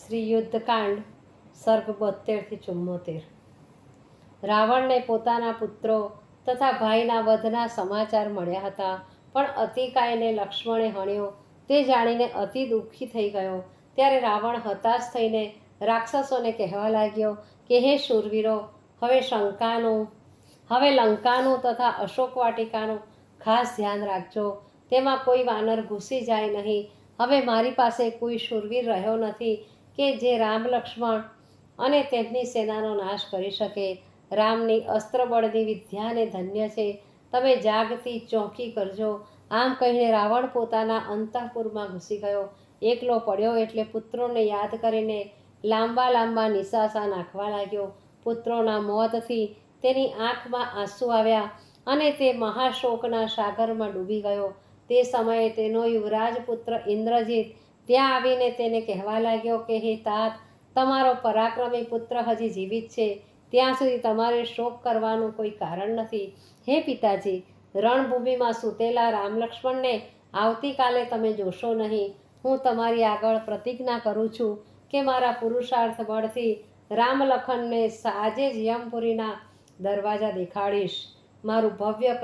શ્રી યુદ્ધકાંડ સર્ગ બોતેરથી ચુમ્મોતેર. રાવણને પોતાના પુત્રો તથા ભાઈના વધના સમાચાર મળ્યા હતા, પણ અતિકાયને લક્ષ્મણે હણ્યો. તે જાણીને અતિ દુઃખી થઈ ગયો. ત્યારે રાવણ હતાશ થઈને રાક્ષસોને કહેવા લાગ્યો કે, હે શૂરવીરો, હવે શંકાનું, હવે લંકાનું તથા અશોક વાટિકાનું ખાસ ધ્યાન રાખજો. તેમાં કોઈ વાનર ઘૂસી જાય નહીં. હવે મારી પાસે કોઈ શૂરવીર રહ્યો નથી. કે જે રામ લક્ષ્મણ અને તેમની સેનાનો નાશ કરી શકે. રામની અસ્ત્રબળની વિદ્યાને ધન્ય છે. તમે જાગતી ચોંકી કરજો. આમ કહીને રાવણ પોતાના અંતઃપુરમાં ઘૂસી ગયો. એકલો પડ્યો એટલે પુત્રોને યાદ કરીને લાંબા લાંબા નિશાસા નાખવા લાગ્યો. પુત્રોના મોતથી તેની આંખમાં આંસુ આવ્યા અને તે મહાશોકના સાગરમાં ડૂબી ગયો. તે સમયે તેનો યુવરાજ પુત્ર ઇન્દ્રજીત ત્યાં આવીને તેને કહેવા લાગ્યો કે, હે તાત, તમારો પરાક્રમી પુત્ર હજી જીવિત છે. ત્યાં સુધી તમારે શોક કરવાનું કોઈ કારણ નથી. હે પિતાજી, રણભૂમિમાં સૂતેલા રામ લક્ષ્મણને આવતીકાલે તમે જોશો નહીં. હું તમારી આગળ પ્રતિજ્ઞા કરું છું કે મારા પુરુષાર્થ બળથી રામલખનને આજે જ યમપુરીના દરવાજા દેખાડીશ. મારું ભવ્ય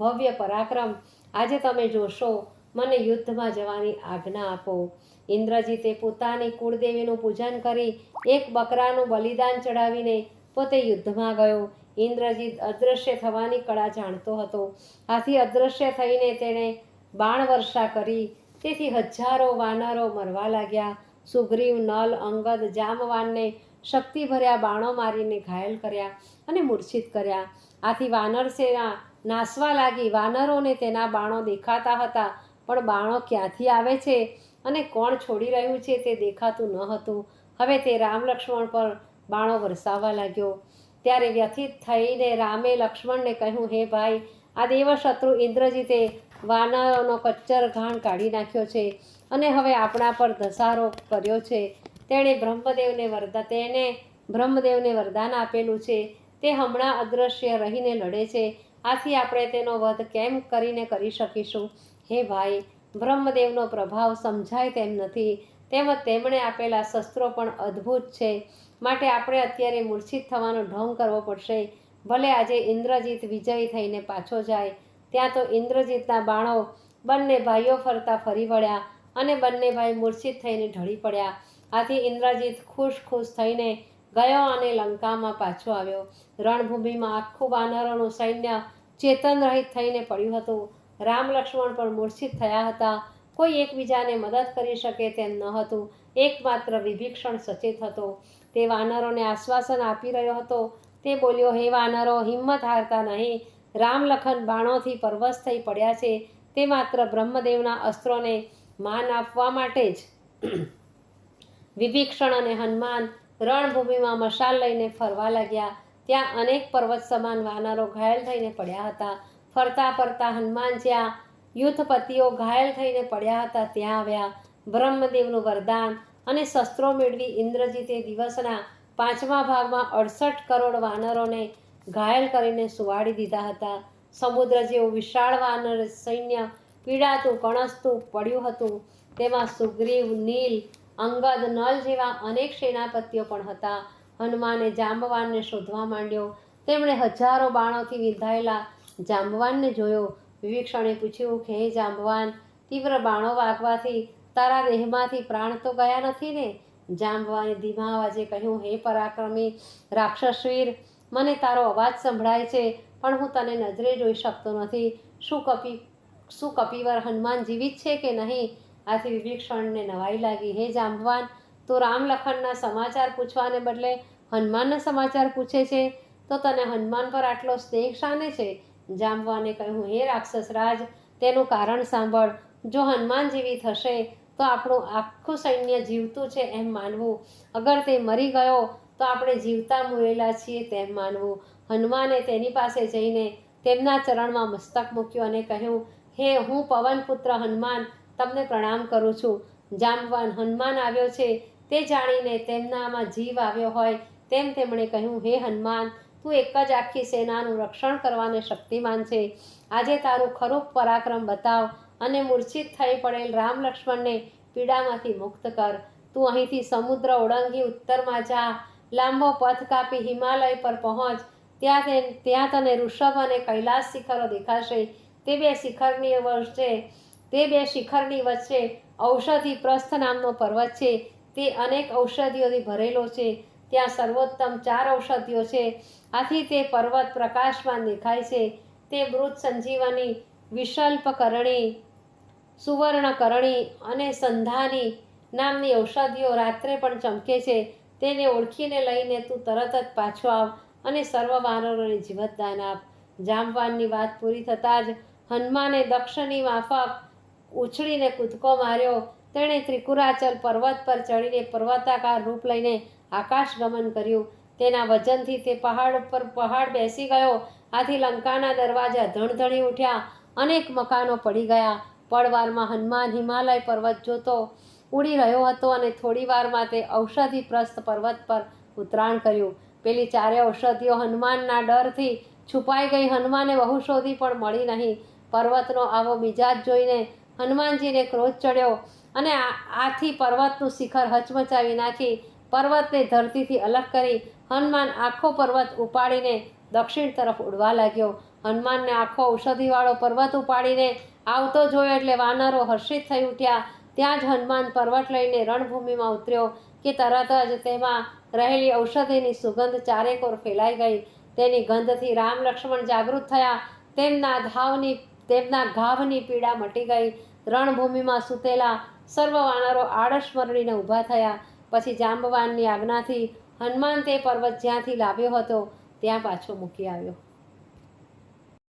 ભવ્ય પરાક્રમ આજે તમે જોશો મને યુદ્ધમાં જવાની આજ્ઞા આપો. ઇન્દ્રજીતે પોતાની કુળદેવીનું પૂજન કરી એક બકરાનું બલિદાન ચડાવીને પોતે યુદ્ધમાં ગયો. ઇન્દ્રજીત અદૃશ્ય થવાની કળા જાણતો હતો. આથી અદૃશ્ય થઈને તેણે બાણ વર્ષા કરી. તેથી હજારો વાનરો મરવા લાગ્યા. સુગ્રીવ, નલ, અંગદ, જામવાનને શક્તિભર્યા બાણો મારીને ઘાયલ કર્યા અને મૂર્છિત કર્યા. આથી વાનર સેના નાસવા લાગી વાનરોને તેના બાણો દેખાતા હતા. પણ બાણો ક્યાંથી આવે છે અને કોણ છોડી રહ્યું છે તે દેખાતું ન હતું. હવે તે રામ લક્ષ્મણ પર બાણો વરસાવવા લાગ્યો. ત્યારે વ્યથિત થઈને રામે લક્ષ્મણને કહ્યું, હે ભાઈ, આ દેવશત્રુ ઇન્દ્રજીતે વાનરોનો કચ્ચર ઘાણ કાઢી નાખ્યો છે અને હવે આપણા પર ધસારો કર્યો છે. તેણે બ્રહ્મદેવને વરદા, તેને બ્રહ્મદેવને વરદાન આપેલું છે. તે હમણાં અદૃશ્ય રહીને લડે છે. આથી આપણે તેનો વધ કેમ કરીને કરી શકીશું? હે ભાઈ, બ્રહ્મદેવનો પ્રભાવ સમજાય તેમ નથી. તેમજ તેમણે આપેલા શસ્ત્રો પણ અદ્ભુત છે. માટે આપણે અત્યારે મૂર્છિત થવાનો ઢોંગ કરવો પડશે. ભલે આજે ઇન્દ્રજીત વિજયી થઈને પાછો જાય, ત્યાં તો ઇન્દ્રજીતના બાણો બંને ભાઈઓ ફરતા ફરી વળ્યા અને બંને ભાઈ મૂર્છિત થઈને ઢળી પડ્યા. આથી ઇન્દ્રજીત ખુશ ખુશ થઈને ગયો અને લંકામાં પાછો આવ્યો. રણભૂમિમાં આખું વાનરોનું સૈન્ય ચેતન રહિત થઈને પડ્યું હતું. રામ લક્ષ્મણ પણ મૂર્છિત થયા હતા. કોઈ એકબીજાને મદદ કરી શકે તેમ ન હતું. એકમાત્ર વિભીક્ષણ સચેત હતો. તે વાનરોને આશ્વાસન આપી રહ્યો હતો. તે બોલ્યો, હે વાનરો, હિંમત હારતા નહીં. રામલખન બાણોથી પરવશ થઈ પડ્યા છે. તે માત્ર બ્રહ્મદેવના અસ્ત્રોને માન આપવા માટે જ. વિભીક્ષણ અને હનુમાન રણભૂમિમાં મશાલ લઈને ફરવા લાગ્યા. ત્યાં અનેક પર્વત સમાન વાનરો ઘાયલ થઈને પડ્યા હતા. ફરતા ફરતા હનુમાન જ્યાં યુદ્ધપતિઓ ઘાયલ થઈને પડ્યા હતા, ત્યાં આવ્યા. બ્રહ્મદેવનું વરદાન અને શસ્ત્રો મેળવી ઇન્દ્રજીતે દિવસના પાંચમા ભાગમાં અડસઠ કરોડ વાનરોને ઘાયલ કરીને સુવાડી દીધા હતા. સમુદ્ર જેવું વિશાળ વાનર સૈન્ય પીડાતું, કણસતું પડ્યું હતું. તેમાં સુગ્રીવ, નીલ, અંગદ, નલ જેવા અનેક સેનાપતિઓ પણ હતા. હનુમાને જાંબવાનને શોધવા માંડ્યો. તેમણે હજારો બાણોથી વિંધાયેલા જાંબવાનને જોયો. વિભીક્ષણે પૂછ્યું કે હે જાંબવાન, તીવ્ર બાણો વાગવાથી તારા દેહમાંથી પ્રાણ તો ગયા નથી ને? જાંબવાને ધીમા અવાજે કહ્યું, હે પરાક્રમી રાક્ષસવીર, મને તારો અવાજ સંભળાય છે, પણ હું તને નજરે જોઈ શકતો નથી. શું કપી, શું કપિવર હનુમાન જીવિત છે કે નહીં? આથી વિભીક્ષણને નવાઈ લાગી. હે જાંબવાન, તો રામ લખનના સમાચાર પૂછવાને બદલે હનુમાનના સમાચાર પૂછે છે? તો તને હનુમાન પર આટલો સ્નેહ શાને છે? જાંબવાને કહ્યું, હે રાક્ષસ રાજ, તેનું કારણ સાંભળ. જો હનુમાન જેવી થશે, તો આપણું આખું સૈન્ય જીવતું છે એમ માનવું. અગર તે મરી ગયો, તો આપણે જીવતા મુયેલા છીએ તેમ માનવું. હનુમાને તેની પાસે જઈને તેમના ચરણમાં મસ્તક મૂક્યું અને કહ્યું, હે, હું પવનપુત્ર હનુમાન, તમને પ્રણામ કરું છું. જામવાન હનુમાન આવ્યો છે, તે જાણીને તેમનામાં જીવ આવ્યો હોય તેમ તેમણે કહ્યું, હે હનુમાન તું એક જ આખી સેનાનું રક્ષણ કરવાને શક્તિમાન છે. આજે તારું ખરું પરાક્રમ બતાવ અને મૂર્છિત થઈ પડેલ રામ લક્ષ્મણને પીડામાંથી મુક્ત કર. તું અહીંથી સમુદ્ર ઓળંગી ઉત્તરમાં જા. લાંબો પથ કાપી હિમાલય પર પહોંચ. ત્યાં તે, ત્યાં તને ઋષભ અને કૈલાસ શિખરો દેખાશે. તે બે શિખરની વચ્ચે, તે બે શિખરની વચ્ચે ઔષધિ પ્રસ્થ નામનો પર્વત છે. તે અનેક ઔષધિઓથી ભરેલો છે. ત્યાં સર્વોત્તમ ચાર ઔષધિઓ છે. આથી તે પર્વત પ્રકાશમાં દેખાય છે. તે મૃત સંજીવની વિશલ્પ કરણી સુવર્ણ કરણી અને સંધાની નામની ઔષધિઓ રાત્રે પણ ચમકે છે. તેને ઓળખીને લઈને તું તરત જ પાછો આવ અને સર્વ વાનરોને જીવતદાન આપ. જામવાનની વાત પૂરી થતાં જ હનુમાને દક્ષની માફક ઉછળીને કૂદકો માર્યો. તેણે ત્રિકુરાચલ પર્વત પર ચડીને પર્વતાકાર રૂપ લઈને આકાશ ગમન કર્યું. તેના વજનથી તે પહાડ ઉપર પહાડ બેસી ગયો. આથી લંકાના દરવાજા ધણધણી ઉઠ્યા. અનેક મકાનો પડી ગયા. પડવારમાં હનુમાન હિમાલય પર્વત જોતો ઉડી રહ્યો હતો અને થોડી વારમાં તે ઔષધિપ્રસ્ત પર્વત પર ઉતરાણ કર્યું. પેલી ચારે ઔષધિઓ હનુમાનના ડરથી છુપાઈ ગઈ. હનુમાને બહુ શોધી પણ મળી નહીં. પર્વતનો આવો મિજાજ જોઈને હનુમાનજીને ક્રોધ ચડ્યો અને આથી પર્વતનું શિખર હચમચાવી નાખી. પર્વતને ધરતીથી અલગ કરી હનુમાન આખો પર્વત ઉપાડીને દક્ષિણ તરફ ઉડવા લાગ્યો. હનુમાનને આખો ઔષધિવાળો પર્વત ઉપાડીને આવતો જોયો એટલે વાનરો હર્ષિત થઈ ઉઠ્યા. ત્યાં જ હનુમાન પર્વત લઈને રણભૂમિમાં ઉતર્યો કે તરત જ તેમાં રહેલી ઔષધિની સુગંધ ચારેકોર ફેલાઈ ગઈ. તેની ગંધથી રામ લક્ષ્મણ જાગૃત થયા. તેમના ધાવની, તેમના ઘાવની પીડા મટી ગઈ. રણભૂમિમાં સૂતેલા સર્વ વાનરો આળસ મરડીને ઊભા થયા. પછી જાંબવાનની આજ્ઞાથી હનુમાન તે પર્વત જ્યાંથી લાવ્યો હતો ત્યાં પાછો મૂકી આવ્યો.